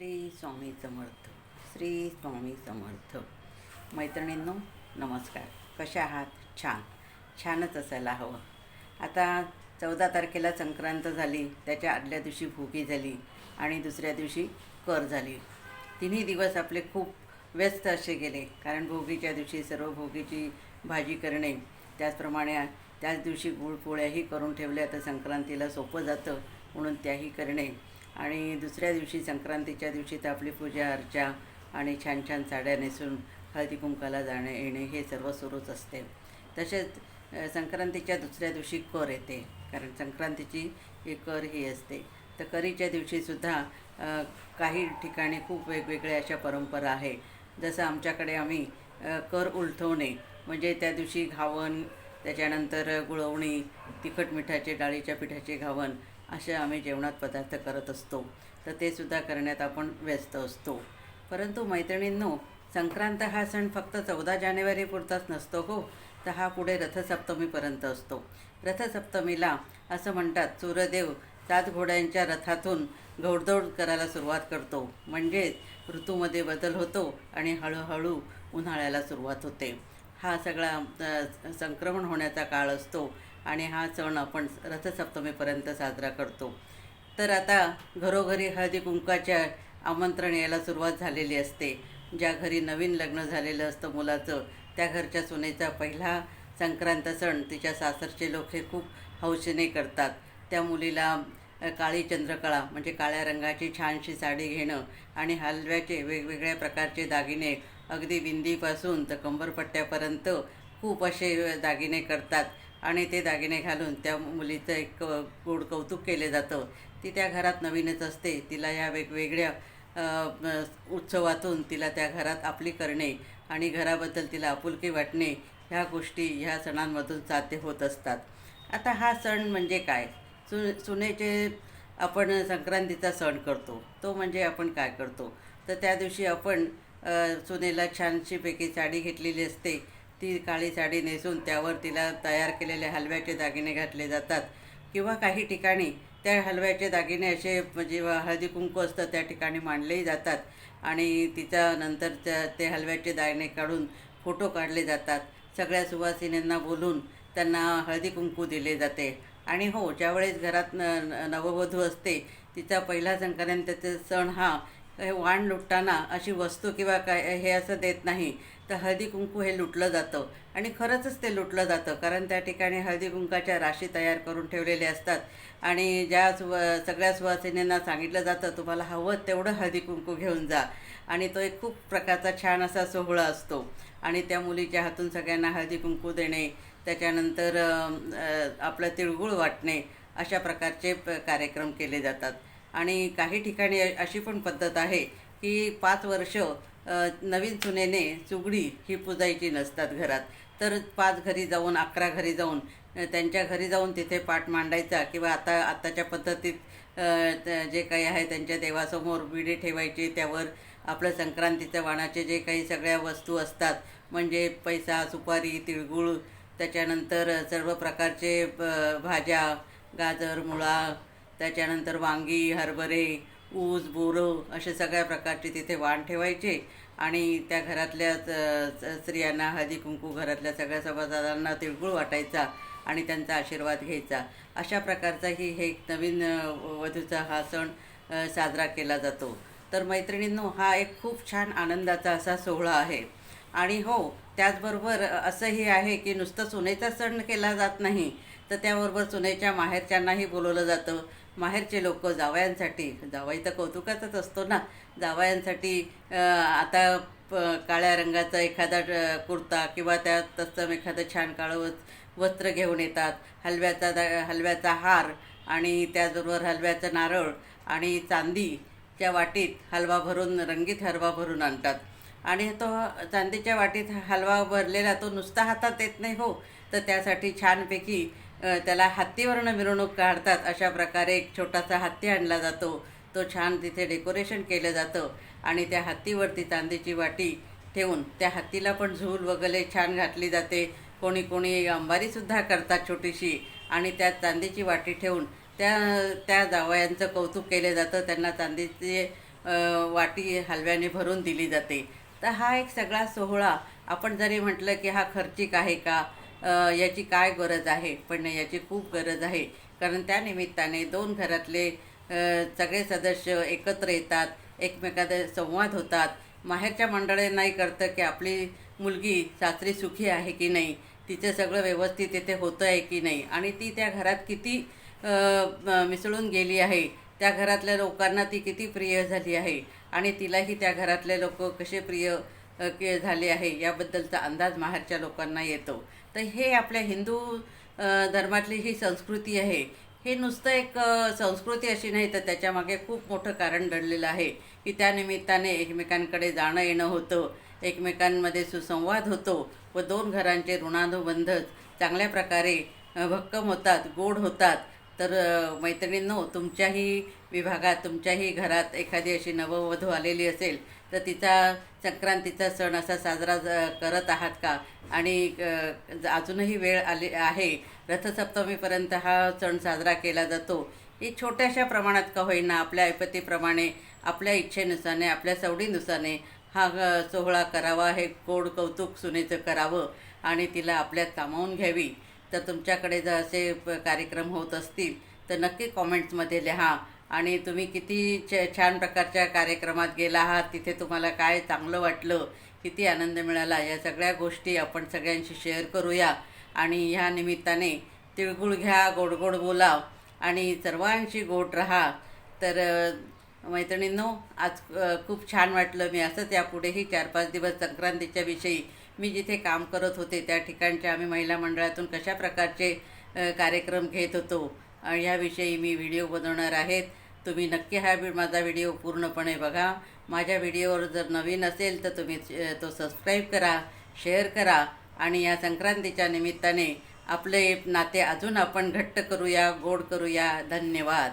श्री स्वामी समर्थ श्री स्वामी समर्थ. मैत्रिणींनो नमस्कार. कशा आहात? छान. छानच असायला हवं. आता चौदा तारखेला संक्रांत झाली त्याच्या आदल्या दिवशी भोगी झाली आणि दुसऱ्या दिवशी कर झाली. तिन्ही दिवस आपले खूप व्यस्त असे गेले कारण भोगीच्या दिवशी सर्व भोगीची भाजी करणे त्याचप्रमाणे त्याच दिवशी गुळपोळ्याही करून ठेवल्या तर संक्रांतीला सोपं जातं म्हणून त्याही करणे. आणि दुसऱ्या दिवशी संक्रांतीच्या दिवशी तर आपली पूजा अर्चा आणि छान छान साड्या नेसून हळदी कुंकाला जाणे येणे हे सर्व सुरूच असते. तसेच संक्रांतीच्या दुसऱ्या दिवशी कर येते. कारण संक्रांतीची कर ही असते. तर करीच्या दिवशीसुद्धा काही ठिकाणी खूप वेगवेगळ्या अशा परंपरा आहे. जसं आमच्याकडे आम्ही कर उलटवणे म्हणजे त्या दिवशी घावन त्याच्यानंतर गुळवणी तिखट मिठाचे डाळीच्या पिठाचे घावन असे आम्ही जेवणात पदार्थ करत असतो. तर ते सुद्धा करण्यात आपण व्यस्त असतो. परंतु मैत्रिणींनो संक्रांत हा सण फक्त चौदा जानेवारीपुरताच नसतो हो. तर हा पुढे रथसप्तमीपर्यंत असतो. रथसप्तमीला असं म्हणतात सूर्यदेव सात घोड्यांच्या रथातून घोडदौड करायला सुरुवात करतो. म्हणजेच ऋतूमध्ये बदल होतो आणि हळूहळू उन्हाळ्याला सुरुवात होते. हा सगळा संक्रमण होण्याचा काळ असतो आणि हा सण आपण रथसप्तमीपर्यंत साजरा करतो. तर आता घरोघरी हळदी कुंकाच्या आमंत्रण यायला सुरुवात झालेली असते ज्या घरी नवीन लग्न झालेलं असतं मुलाचं त्या घरच्या सुनेचा पहिला संक्रांत सण तिच्या सासरचे लोक हे खूप हौसेने करतात. त्या मुलीला काळी चंद्रकळा म्हणजे काळ्या रंगाची छानशी साडी घेणं आणि हलव्याचे वेगवेगळ्या प्रकारचे दागिने अगदी बिंदीपासून तर कंबरपट्ट्यापर्यंत खूप असे दागिने करतात. आणि ते दागिने घालून त्या मुलीचं एक गोड कौतुक केले जातं. ती त्या घरात नवीनच असते. तिला या वेगवेगळ्या उत्सवातून तिला त्या घरात आपली करणे आणि घराबद्दल तिला आपुलकी वाटणे ह्या गोष्टी ह्या सणांमधून साध्य होत असतात. आता हा सण म्हणजे काय? सु सुनेचे आपण संक्रांतीचा सण करतो. तो म्हणजे आपण काय करतो? तर त्या दिवशी आपण सुनेला छानशीपैकी साडी घेतलेली असते. ती काळी साडी नेसून त्यावर तिला तयार केलेले हलव्याचे दागिने घातले जातात. किंवा काही ठिकाणी त्या हलव्याचे दागिने असे म्हणजे हळदी कुंकू असतं त्या ठिकाणी मांडलेही जातात. आणि तिच्या नंतर त्या ते हलव्याचे दागिने काढून फोटो काढले जातात. सगळ्या सुवासिनींना बोलून त्यांना हळदी कुंकू दिले जाते. आणि हो ज्यावेळेस घरात न नववधू असते तिचा पहिला संक्रांतीचा सण हा हे वाण लुटताना अशी वस्तू किंवा काय हे असं देत नाही तर हळदी कुंकू हे लुटलं जातं. आणि खरंचच ते लुटलं जातं कारण त्या ठिकाणी हळदी कुंकाच्या राशी तयार करून ठेवलेले असतात. आणि ज्या सुव सगळ्या सुवासिनींना सांगितलं जातं तुम्हाला हवं तेवढं हळदी कुंकू घेऊन जा. आणि तो एक खूप प्रकारचा छान असा सोहळा असतो. आणि त्या मुलीच्या हातून सगळ्यांना हळदी कुंकू देणे त्याच्यानंतर आपलं तिळगुळ वाटणे अशा प्रकारचे प कार्यक्रम केले जातात. आणि काही ठिकाणी अशी पण पद्धत आहे की पाच वर्ष नवीन सुनेने सुगडी ही पुजायची नसतात घरात. तर पाच घरी जाऊन अकरा घरी जाऊन त्यांच्या घरी जाऊन तिथे पाठ मांडायचा किंवा आता आत्ताच्या पद्धतीत जे काही आहे त्यांच्या देवासमोर विडे ठेवायचे त्यावर आपलं संक्रांतीच्या वाणाचे जे काही सगळ्या वस्तू असतात म्हणजे पैसा सुपारी तिळगुळ त्याच्यानंतर सर्व प्रकारचे ब- भाज्या गाजर मुळा त्याच्यानंतर वांगी हरभरे ऊस बोरं असे सगळ्या प्रकारचे तिथे वाण ठेवायचे. आणि त्या घरातल्या स- स्त्रियांना हळदी कुंकू घरातल्या सगळ्या सभासदांना तिळगुळ वाटायचा आणि त्यांचा आशीर्वाद घ्यायचा. अशा प्रकारचा ही हे एक नवीन वधूचा हा सण साजरा केला जातो. तर मैत्रिणींनो हा एक खूप छान आनंदाचा असा सोहळा आहे. आणि हो त्याचबरोबर असंही आहे की नुसतं सुनेचा सण केला जात नाही तर त्याबरोबर सुनेच्या माहेरच्यांनाही बोलवलं जातं. माहेरचे लोक जावयांसाठी जावई तर कौतुकाचाच असतो ना. जावयांसाठी आता प काळ्या रंगाचा एखादा कुर्ता किंवा त्या तत्सम एखादं छान काळं वस्त्र घेऊन येतात. हलव्याचा दा हलव्याचा हार आणि त्याचबरोबर हलव्याचं नारळ आणि चांदीच्या वाटीत हलवा भरून रंगीत हलवा भरून आणतात. आणि तो चांदीच्या वाटीत हलवा भरलेला तो नुसता हातात येत नाही हो. तर त्यासाठी छानपैकी त्याला हत्तीवरनं मिरवणूक काढतात. अशा प्रकारे एक छोटासा हत्ती आणला जातो. तो छान तिथे डेकोरेशन केलं जातं आणि त्या हत्तीवरती चांदीची वाटी ठेवून त्या हत्तीला पण झूल वगैरे छान घातली जाते. कोणी कोणी अंबारीसुद्धा करतात छोटीशी आणि त्यात चांदीची वाटी ठेवून त्या त्या जावयांचं कौतुक केलं जातं. त्यांना चांदीचे वाटी हलव्याने भरून दिली जाते. तर हा एक सगळा सोहळा आपण जरी म्हटलं की हा खर्चिक आहे का? याची काय गरज आहे? पण नाही, याची खूप गरज आहे. कारण त्यानिमित्ताने दोन घरातले सगळे सदस्य एकत्र येतात एकमेकात संवाद होतात. माहेरच्या मंडळींनाही करतं की आपली मुलगी सासरी सुखी आहे की नाही? तिचं सगळं व्यवस्थित इथे होतं आहे की नाही? आणि ती त्या घरात किती मिसळून गेली आहे? त्या घरातल्या लोकांना ती किती प्रिय झाली आहे? आणि तिलाही त्या घरातले लोक कसे प्रिय के झाले आहे? याबद्दलचा अंदाज माहेरच्या लोकांना येतो. तर हे आपल्या हिंदू धर्मातली ही संस्कृती आहे. हे नुसतं एक संस्कृती अशी नाही तर त्याच्यामागे खूप मोठं कारण दडलेलं आहे की त्यानिमित्ताने एकमेकांकडे जाणं येणं होतं एकमेकांमध्ये सुसंवाद होतो व दोन घरांचे ऋणानुबंध चांगल्या प्रकारे भक्कम होतात गोड होतात. तर मैत्रिणींनो तुमच्याही विभागात तुमच्याही घरात एखादी अशी नववधू आलेली असेल तर तिचा संक्रांतीचा सण असा साजरा करत आहात का? आणि ज- अजूनही वेळ आली आहे रथसप्तमीपर्यंत हा सण साजरा केला जातो. ही छोट्याशा प्रमाणात का होईना आपल्या ऐपतीप्रमाणे आपल्या इच्छेनुसारने आपल्या सवडीनुसारने हा सोहळा करावा हे गोड कौतुक सुनेचं करावं आणि तिला आपल्यात कामावून घ्यावी. तर तुमच्याकडे जर असे प- कार्यक्रम होत असतील तर नक्की कॉमेंट्समध्ये लिहा. आणि तुम्ही किती छ छान प्रकारच्या कार्यक्रमात गेला आहात तिथे तुम्हाला काय चांगलं वाटलं किती आनंद मिळाला या सगळ्या गोष्टी आपण सगळ्यांशी शेअर करूया. आणि ह्या निमित्ताने तिळगुळ घ्या गोड गोड बोला आणि सर्वांशी गोड राहा. तर मैत्रिणींनो आज खूप छान वाटलं. मी असंच यापुढेही चार पाच दिवस संक्रांतीच्या विषयी मी जिथे काम करत होते त्या ठिकाणच्या आम्ही महिला मंडळातून कशा प्रकारचे कार्यक्रम घेत होतो ह्याविषयी मी व्हिडिओ बनवणार आहेत. तुम्ही नक्की हा माझा व्हिडिओ पूर्णपणे बघा. माझ्या व्हिडिओवर जर नवीन असेल तर तुम्ही तो सबस्क्राईब करा शेअर करा आणि या संक्रांतीच्या निमित्ताने आपले नाते अजून आपण घट्ट करूया गोड करूया. धन्यवाद.